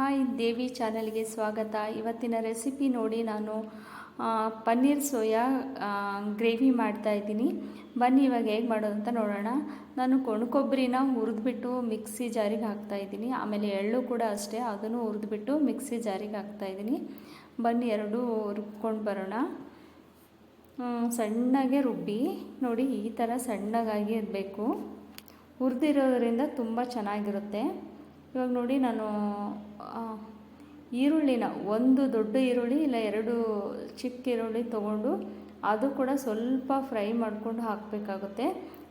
Hi ದೇವಿ ಚಾನಲ್ಗೆ ಸ್ವಾಗತ. ಇವತ್ತಿನ ರೆಸಿಪಿ ನೋಡಿ ನಾನು ಪನ್ನೀರ್ ಸೋಯಾ ಗ್ರೇವಿ ಮಾಡ್ತಾ ಇದ್ದೀನಿ. ಬನ್ನಿ ಇವಾಗ ಹೇಗೆ ಮಾಡೋದು ಅಂತ ನೋಡೋಣ. ನಾನು ಕೊಬ್ಬರಿನ ಹುರಿದ್ಬಿಟ್ಟು ಮಿಕ್ಸಿ ಜಾರಿಗೆ ಹಾಕ್ತಾ ಇದ್ದೀನಿ. ಆಮೇಲೆ ಎಳ್ಳು ಕೂಡ ಅಷ್ಟೇ, ಅದನ್ನು ಹುರಿದ್ಬಿಟ್ಟು ಮಿಕ್ಸಿ ಜಾರಿಗೆ ಹಾಕ್ತಾ ಇದ್ದೀನಿ. ಬನ್ನಿ ಎರಡು ರುಬ್ಕೊಂಡು ಬರೋಣ. ಸಣ್ಣಗೆ ರುಬ್ಬಿ, ನೋಡಿ ಈ ಥರ ಸಣ್ಣಗಾಗಿ ಇರಬೇಕು. ಹುರಿದಿರೋದ್ರಿಂದ ತುಂಬ ಚೆನ್ನಾಗಿರುತ್ತೆ. ಇವಾಗ ನೋಡಿ ನಾನು ಈರುಳ್ಳಿನ ಒಂದು ದೊಡ್ಡ ಈರುಳ್ಳಿ ಇಲ್ಲ ಎರಡು ಚಿಕ್ಕ ಈರುಳ್ಳಿ ತೊಗೊಂಡು ಅದು ಕೂಡ ಸ್ವಲ್ಪ ಫ್ರೈ ಮಾಡಿಕೊಂಡು ಹಾಕಬೇಕಾಗುತ್ತೆ.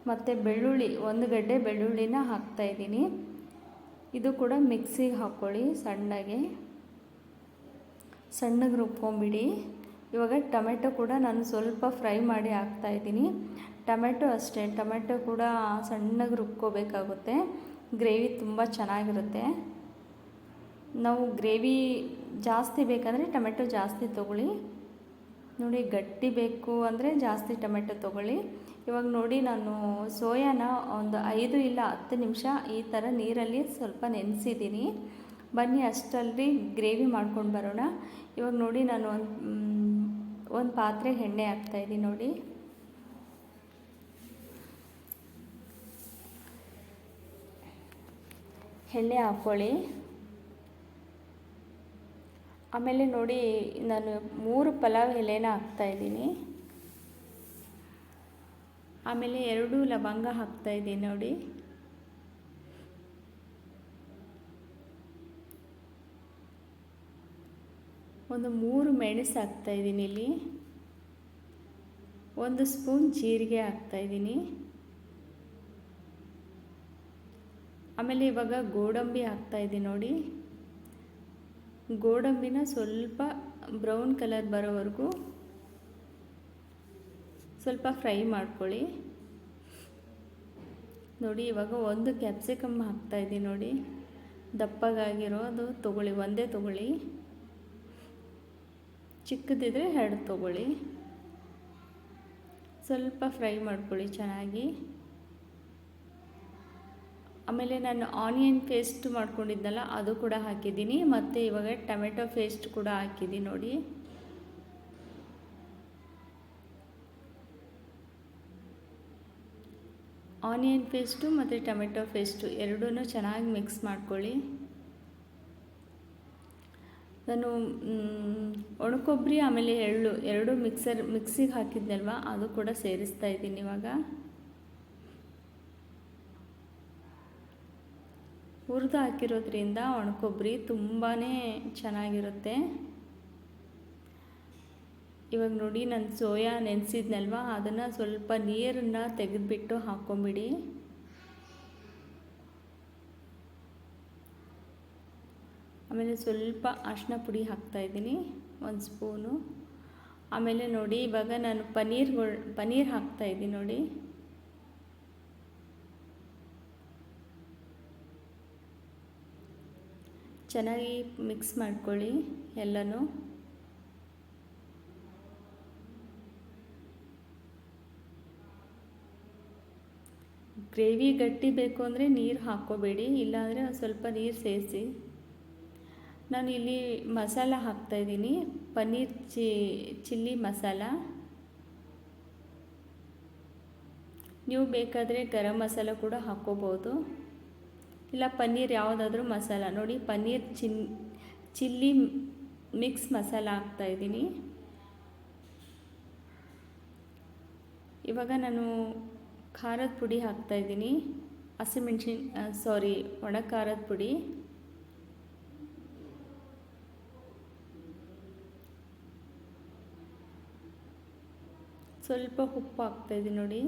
ಮತ್ತು ಬೆಳ್ಳುಳ್ಳಿ, ಒಂದು ಗಡ್ಡೆ ಬೆಳ್ಳುಳ್ಳಿನ ಹಾಕ್ತಾಯಿದ್ದೀನಿ ಇದು ಕೂಡ ಮಿಕ್ಸಿಗೆ ಹಾಕ್ಕೊಳ್ಳಿ ಸಣ್ಣಗೆ. ಸಣ್ಣಗೆ ರುಬ್ಕೊಂಬಿಡಿ. ಇವಾಗ ಟೊಮೆಟೊ ಕೂಡ ನಾನು ಸ್ವಲ್ಪ ಫ್ರೈ ಮಾಡಿ ಹಾಕ್ತಾಯಿದ್ದೀನಿ ಟೊಮೆಟೊ ಅಷ್ಟೇ, ಟೊಮೆಟೊ ಕೂಡ ಸಣ್ಣಗೆ ರುಬ್ಕೋಬೇಕಾಗುತ್ತೆ. ಗ್ರೇವಿ ತುಂಬ ಚೆನ್ನಾಗಿರುತ್ತೆ. ನಾವು ಗ್ರೇವಿ ಜಾಸ್ತಿ ಬೇಕಂದರೆ ಟೊಮೆಟೊ ಜಾಸ್ತಿ ತೊಗೊಳ್ಳಿ. ನೋಡಿ ಗಟ್ಟಿ ಬೇಕು ಅಂದರೆ ಜಾಸ್ತಿ ಟೊಮೆಟೊ ತೊಗೊಳ್ಳಿ. ಇವಾಗ ನೋಡಿ ನಾನು ಸೋಯಾನ ಒಂದು ಐದು ಇಲ್ಲ ಹತ್ತು ನಿಮಿಷ ಈ ಥರ ನೀರಲ್ಲಿ ಸ್ವಲ್ಪ ನೆನೆಸಿದ್ದೀನಿ. ಬನ್ನಿ ಅಷ್ಟರಲ್ಲಿ ಗ್ರೇವಿ ಮಾಡ್ಕೊಂಡು ಬರೋಣ. ಇವಾಗ ನೋಡಿ ನಾನು ಒಂದು ಒಂದು ಪಾತ್ರೆ ಎಣ್ಣೆ ಹಾಕ್ತಾಯಿದ್ದೀನಿ ನೋಡಿ. ಎಣ್ಣೆ ಹಾಕ್ಕೊಳ್ಳಿ ಆಮೇಲೆ ನೋಡಿ, ನಾನು ಮೂರು ಪಲಾವ್ ಎಲೆನ ಹಾಕ್ತಾಯಿದ್ದೀನಿ ಆಮೇಲೆ ಎರಡು ಲವಂಗ ಹಾಕ್ತಾಯಿದ್ದೀನಿ ನೋಡಿ. ಒಂದು ಮೂರು ಮೆಣಸು ಹಾಕ್ತಾಯಿದ್ದೀನಿ ಇಲ್ಲಿ. ಒಂದು ಸ್ಪೂನ್ ಜೀರಿಗೆ ಹಾಕ್ತಾಯಿದ್ದೀನಿ ಆಮೇಲೆ ಇವಾಗ ಗೋಡಂಬಿ ಹಾಕ್ತಾಯಿದ್ದೀನಿ ನೋಡಿ. ಗೋಡಂಬಿನ ಸ್ವಲ್ಪ ಬ್ರೌನ್ ಕಲರ್ ಬರೋವರೆಗೂ ಸ್ವಲ್ಪ ಫ್ರೈ ಮಾಡ್ಕೊಳ್ಳಿ. ನೋಡಿ, ಇವಾಗ ಒಂದು ಕ್ಯಾಪ್ಸಿಕಮ್ ಹಾಕ್ತಾಯಿದ್ದೀನಿ ನೋಡಿ. ದಪ್ಪಗಾಗಿರೋದು ತೊಗೊಳ್ಳಿ, ಒಂದೇ ತೊಗೊಳ್ಳಿ. ಚಿಕ್ಕದಿದ್ರೆ ಎರಡು ತೊಗೊಳ್ಳಿ. ಸ್ವಲ್ಪ ಫ್ರೈ ಮಾಡ್ಕೊಳ್ಳಿ ಚೆನ್ನಾಗಿ. ಆಮೇಲೆ ನಾನು ಆನಿಯನ್ ಪೇಸ್ಟ್ ಮಾಡ್ಕೊಂಡಿದ್ದಲ್ಲ ಅದು ಕೂಡ ಹಾಕಿದ್ದೀನಿ, ಮತ್ತು ಇವಾಗ ಟೊಮೆಟೊ ಪೇಸ್ಟ್ ಕೂಡ ಹಾಕಿದ್ದೀನಿ ನೋಡಿ. ಆನಿಯನ್ ಪೇಸ್ಟು ಮತ್ತು ಟೊಮೆಟೊ ಪೇಸ್ಟು ಎರಡೂ ಚೆನ್ನಾಗಿ ಮಿಕ್ಸ್ ಮಾಡ್ಕೊಳ್ಳಿ. ನಾನು ಒಣಕೊಬ್ಬರಿ, ಆಮೇಲೆ ಎಳ್ಳು, ಎರಡು ಮಿಕ್ಸರ್, ಮಿಕ್ಸಿಗೆ ಹಾಕಿದ್ನಲ್ವ, ಅದು ಕೂಡ ಸೇರಿಸ್ತಾ ಇದ್ದೀನಿ ಇವಾಗ. ಹುರಿದು ಹಾಕಿರೋದ್ರಿಂದ ಒಣಕೊಬ್ಬರಿ ತುಂಬಾ ಚೆನ್ನಾಗಿರುತ್ತೆ. ಇವಾಗ ನೋಡಿ ನಾನು ಸೋಯಾ ನೆನೆಸಿದ್ನಲ್ವ? ಅದನ್ನು ಸ್ವಲ್ಪ ನೀರನ್ನು ತೆಗೆದುಬಿಟ್ಟು ಹಾಕ್ಕೊಂಬಿಡಿ ಆಮೇಲೆ ಸ್ವಲ್ಪ ಅರಿಶಿನ ಪುಡಿ ಹಾಕ್ತಾಯಿದ್ದೀನಿ ಒಂದು ಸ್ಪೂನು. ಆಮೇಲೆ ನೋಡಿ ಇವಾಗ ನಾನು ಪನ್ನೀರ್ಗಳು ಪನ್ನೀರ್ ಹಾಕ್ತಾಯಿದ್ದೀನಿ ನೋಡಿ. ಚೆನ್ನಾಗಿ ಮಿಕ್ಸ್ ಮಾಡ್ಕೊಳ್ಳಿ ಎಲ್ಲನೂ. ಗ್ರೇವಿ ಗಟ್ಟಿ ಬೇಕು ಅಂದರೆ ನೀರು ಹಾಕ್ಕೋಬೇಡಿ, ಇಲ್ಲಾಂದರೆ ಸ್ವಲ್ಪ ನೀರು ಸೇರಿಸಿ. ನಾನು ಇಲ್ಲಿ ಮಸಾಲ ಹಾಕ್ತಾಯಿದ್ದೀನಿ ಪನ್ನೀರ್ ಚಿ, ಚಿಲ್ಲಿ ಮಸಾಲ. ನೀವು ಬೇಕಾದರೆ ಗರಂ ಮಸಾಲ ಕೂಡ ಹಾಕ್ಕೋಬೋದು. ಇಲ್ಲ ಪನ್ನೀರ್ ಯಾವುದಾದ್ರೂ ಮಸಾಲ. ನೋಡಿ, ಪನ್ನೀರ್ ಚಿನ್, ಚಿಲ್ಲಿ ಮಿಕ್ಸ್ ಮಸಾಲ ಹಾಕ್ತಾಯಿದ್ದೀನಿ ಇವಾಗ ನಾನು ಖಾರದ ಪುಡಿ ಹಾಕ್ತಾಯಿದ್ದೀನಿ ಹಸಿಮೆಣ್ಸಿನ್ ಸಾರಿ ಒಣ ಖಾರದ ಪುಡಿ. ಸ್ವಲ್ಪ ಉಪ್ಪು ಹಾಕ್ತಾಯಿದ್ದೀನಿ ನೋಡಿ.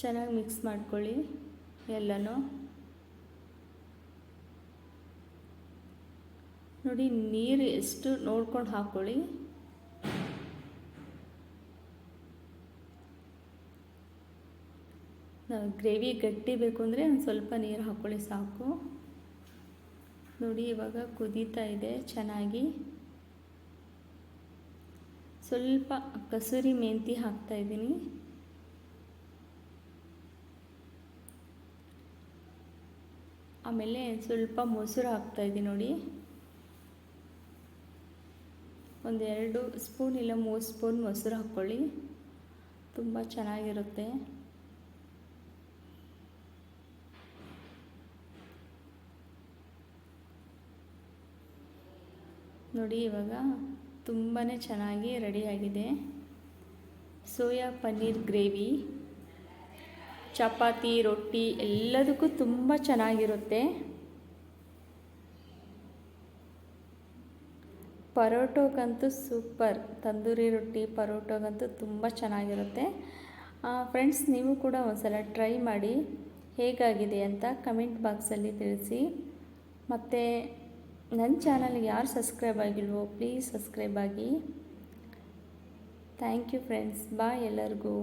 ಚೆನ್ನಾಗಿ ಮಿಕ್ಸ್ ಮಾಡ್ಕೊಳ್ಳಿ ಎಲ್ಲನೂ. ನೋಡಿ, ನೀರು ಎಷ್ಟು ನೋಡ್ಕೊಂಡು ಹಾಕ್ಕೊಳ್ಳಿ. ಗ್ರೇವಿ ಗಟ್ಟಿ ಬೇಕು ಅಂದರೆ ಒಂದು ಸ್ವಲ್ಪ ನೀರು ಹಾಕ್ಕೊಳ್ಳಿ ಸಾಕು. ನೋಡಿ, ಇವಾಗ ಕುದೀತಾ ಇದೆ ಚೆನ್ನಾಗಿ. ಸ್ವಲ್ಪ ಕಸೂರಿ ಮೆಂತಿ ಹಾಕ್ತಾಯಿದ್ದೀನಿ ಆಮೇಲೆ ಸ್ವಲ್ಪ ಮೊಸರು ಹಾಕ್ತಾಯಿದ್ದೀನಿ ನೋಡಿ. ಒಂದೆರಡು ಸ್ಪೂನ್ ಇಲ್ಲ ಮೂರು ಸ್ಪೂನ್ ಮೊಸರು ಹಾಕ್ಕೊಳ್ಳಿ. ತುಂಬ ಚೆನ್ನಾಗಿರುತ್ತೆ. ನೋಡಿ, ಇವಾಗ ತುಂಬಾ ಚೆನ್ನಾಗಿ ರೆಡಿಯಾಗಿದೆ ಸೋಯಾ ಪನ್ನೀರ್ ಗ್ರೇವಿ. ಚಪಾತಿ, ರೊಟ್ಟಿ ಎಲ್ಲದಕ್ಕೂ ತುಂಬ ಚೆನ್ನಾಗಿರುತ್ತೆ. ಪರೋಟೋಗಂತೂ ಸೂಪರ್. ತಂದೂರಿ ರೊಟ್ಟಿ, ಪರೋಟೋಗಂತೂ ತುಂಬ ಚೆನ್ನಾಗಿರುತ್ತೆ. ಫ್ರೆಂಡ್ಸ್, ನೀವು ಕೂಡ ಒಂದ್ಸಲ ಟ್ರೈ ಮಾಡಿ. ಹೇಗಾಗಿದೆ ಅಂತ ಕಮೆಂಟ್ ಬಾಕ್ಸಲ್ಲಿ ತಿಳಿಸಿ. ಮತ್ತು ನನ್ನ ಚಾನಲ್ಗೆ ಯಾರು ಸಬ್ಸ್ಕ್ರೈಬ್ ಆಗಿಲ್ವೋ, ಪ್ಲೀಸ್ ಸಬ್ಸ್ಕ್ರೈಬ್ ಆಗಿ. Thank you friends. ಬಾಯ್ ಎಲ್ಲರಿಗೂ.